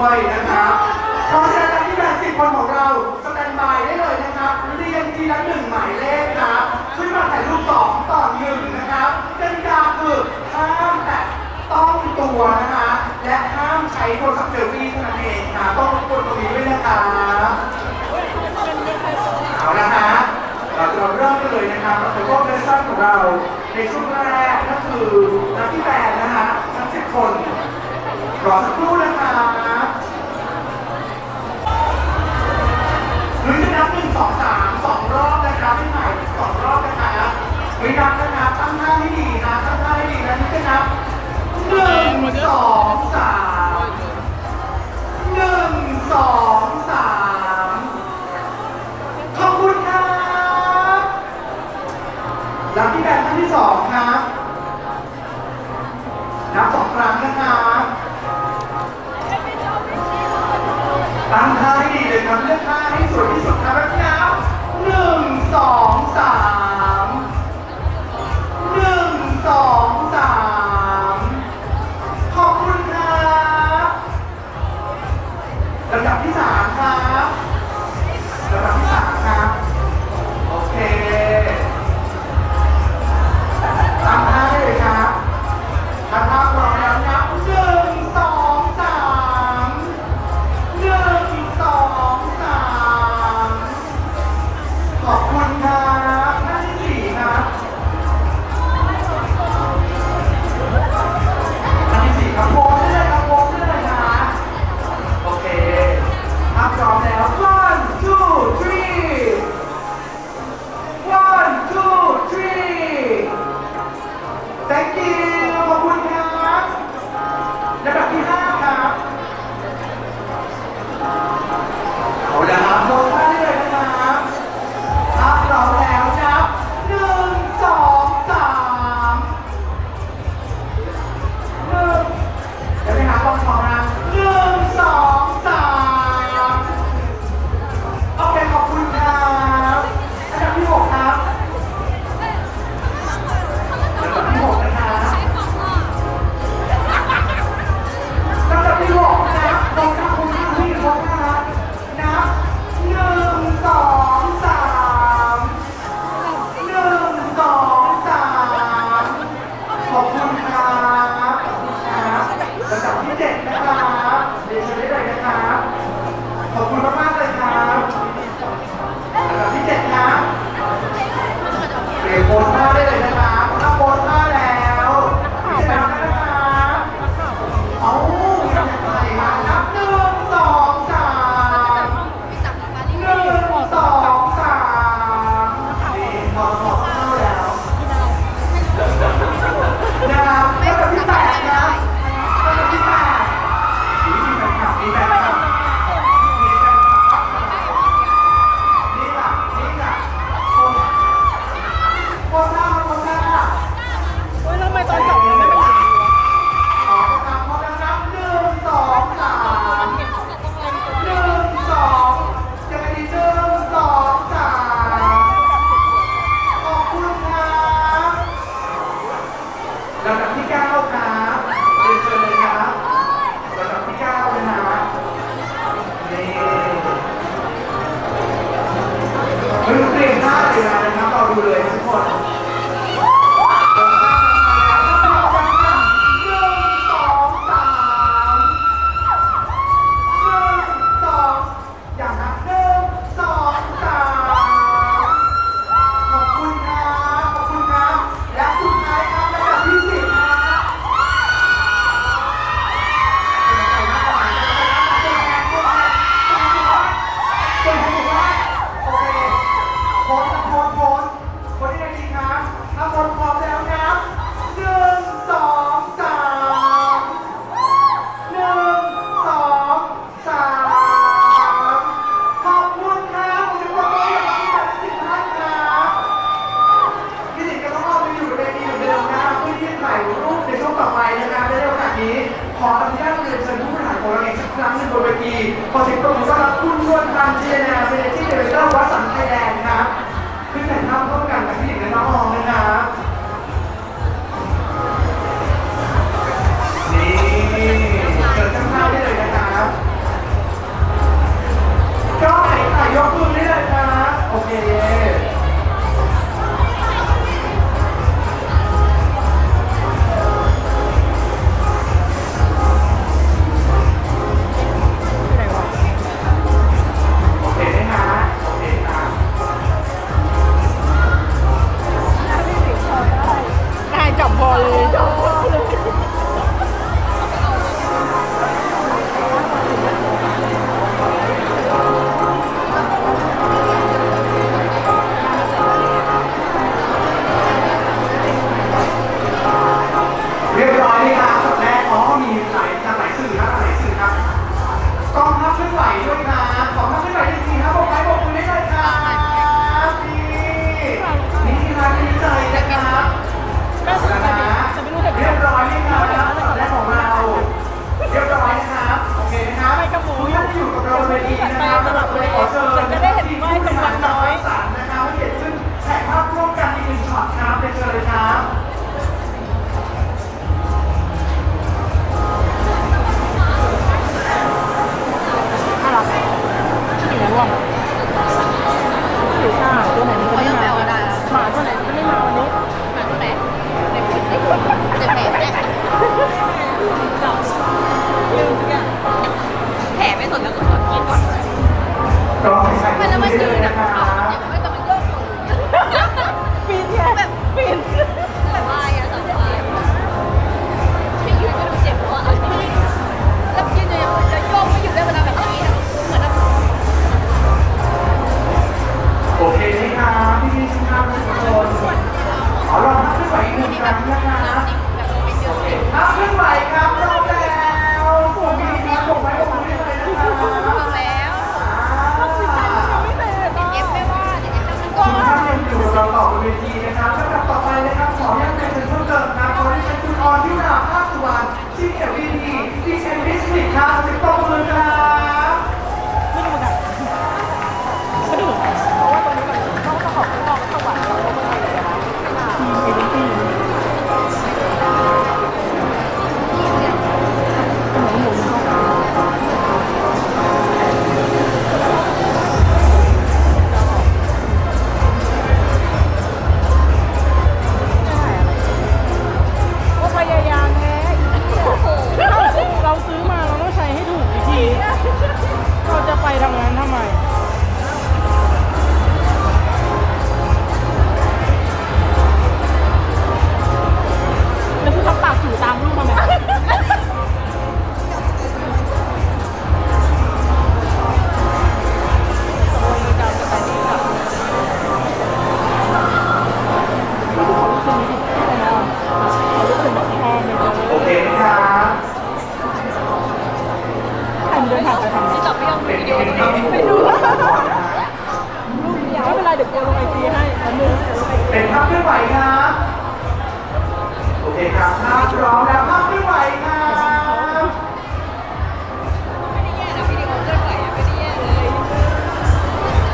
วยนะครับเพราะฉะนั้นที่แปดสิบคนของเราสแตนบายได้เลยนะครับเรียงทีละหนึ่งหมายเลขครับขึ้นมาถ่ายรูปสองต่อหนึ่งนะครับเกติกาคือห้ามแตะต้องตัวนะคะและห้ามใช้โทรศัพท์เซลฟี่เท่านั้นเองนะต้องรบกวนตรงนี้ด้วยนะครับเอาละฮะเราจะเริ่มกันเลยนะครับกับโลกเลสซันของเราในช่วงแรกก็คือนักที่แปดนะคะทั้งสิบคนรอสักครู่ วินาทีนะตั้งท่าให้ดีนะตั้งท่าให้ดีนะนี่จะนับหนึ่งสอง สียงปรบมือต้นรับคุณชวนพันธ์จีนาเซนที่เดลิเตอร์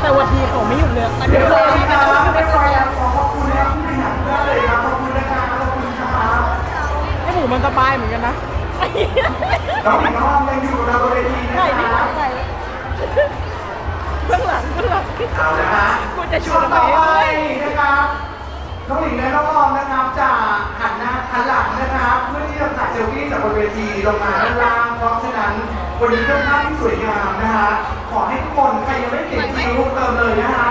แต่วันทีเขาไม่หยุดเลยอนนี้เลยไอหมูมันสบายเหมือนกันนะน้องหญิงน้องยังอยู่บนเวทีนะคะใเบื้องหลังเบื้องหลังเอาละฮะกูจะชวนต่อไปนะครับน้องหญิงและน้องออมนะครับจะหันหน้าหันหลังนะครับเพื่อที่จะถ่ายเซลฟี่จากบนเวทีลงมาด้านล่างเพราะฉะนั้นวันนี้เป็นภาพที่สวยงามนะครับ ขอให้ทุกคนใครยังไม่ติดรูปเติมเลยนะคะ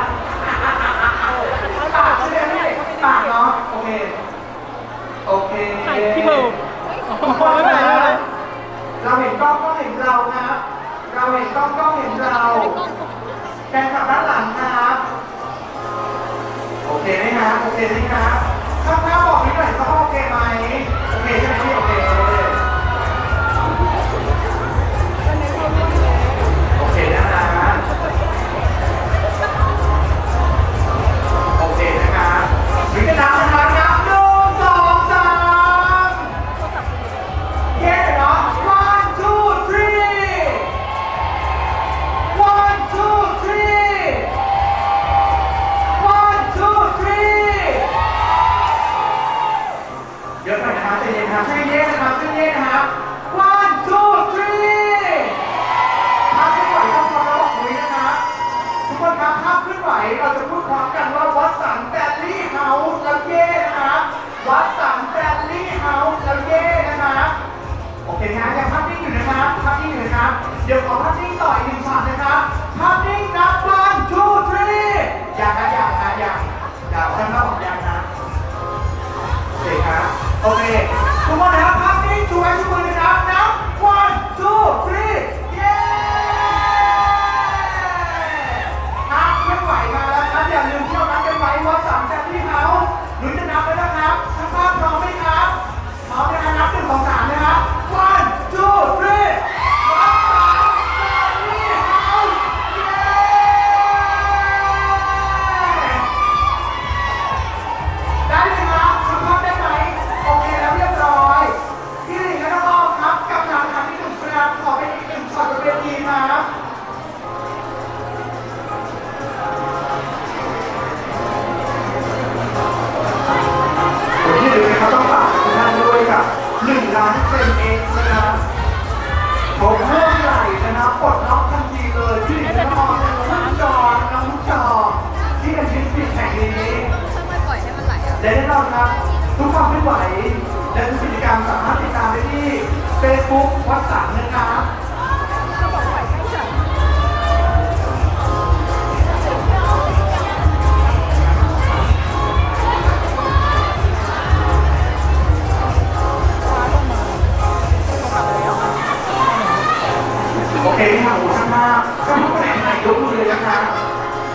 ครับ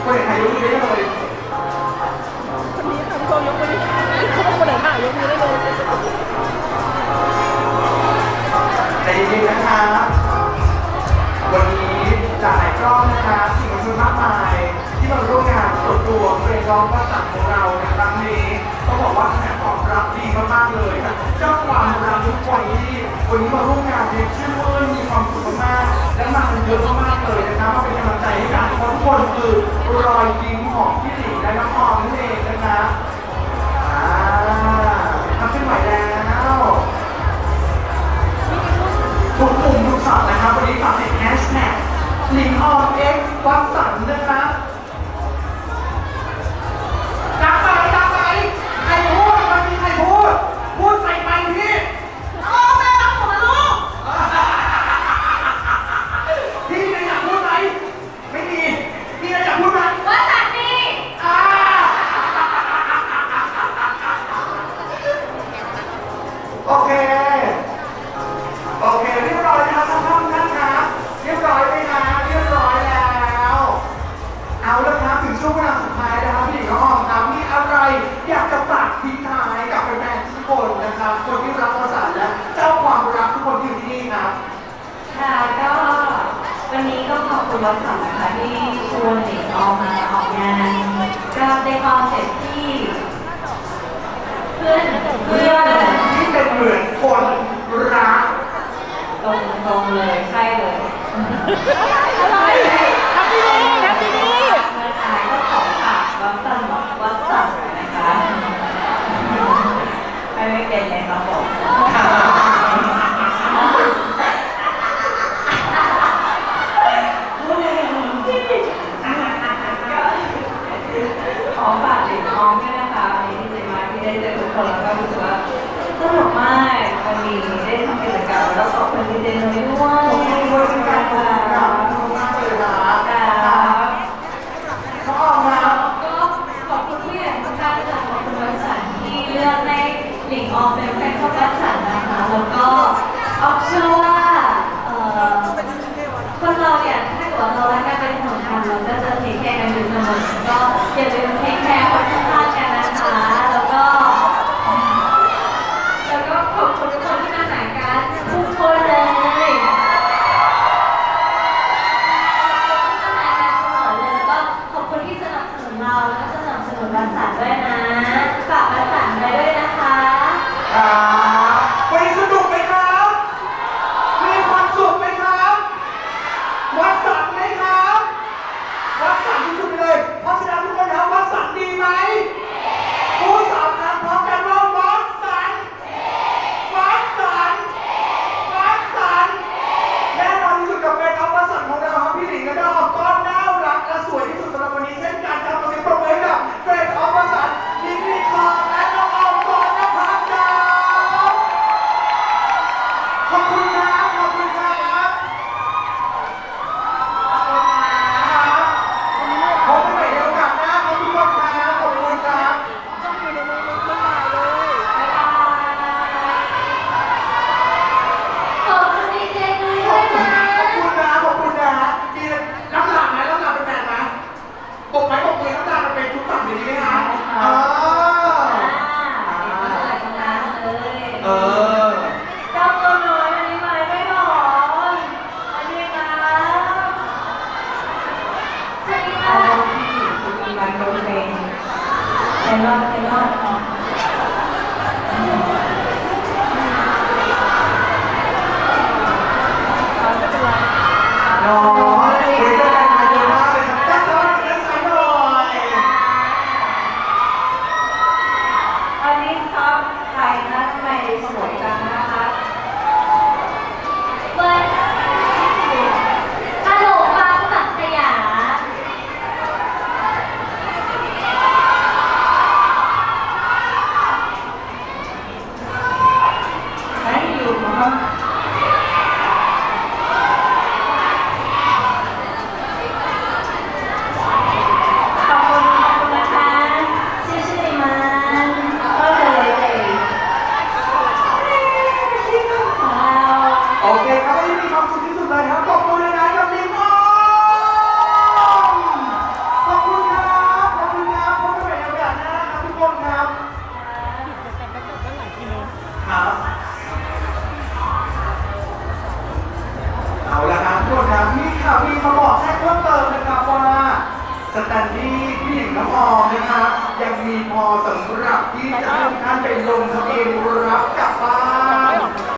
คนไหนถ่ายกมือได้เลยคนนี้ค่ะพี่โกยกมือคนไหนถ่ายกมือได้เลยใจเย็นนะครับ วันนี้จ่ายกล้องนะครับสิ่งมัวลชนมากมาย ที่มาร่วมงานตรวจดวงเรนร้องประจัดของเราในครั้งนี้ต้องบอกว่าแขกตอบรับดีมากๆเลยเจ้าความรักทุกคนที่วันนี้มาร่วมงานเรียนชื่อเอิ้นมีความสุขมากและมากันเยอะมากเลยนะครับมาเป็นกำลัง ของทุกคนคือรอยยิ้มของพี่หลิงและน้องออมนั่นเองนะคะอ่าทำขึ้นใหม่แล้วทุกดปุ่มทุกสับนะครับวันนี้ฝากติดแฮชแท็กหลิงออมเอ็กซ์วัดสัา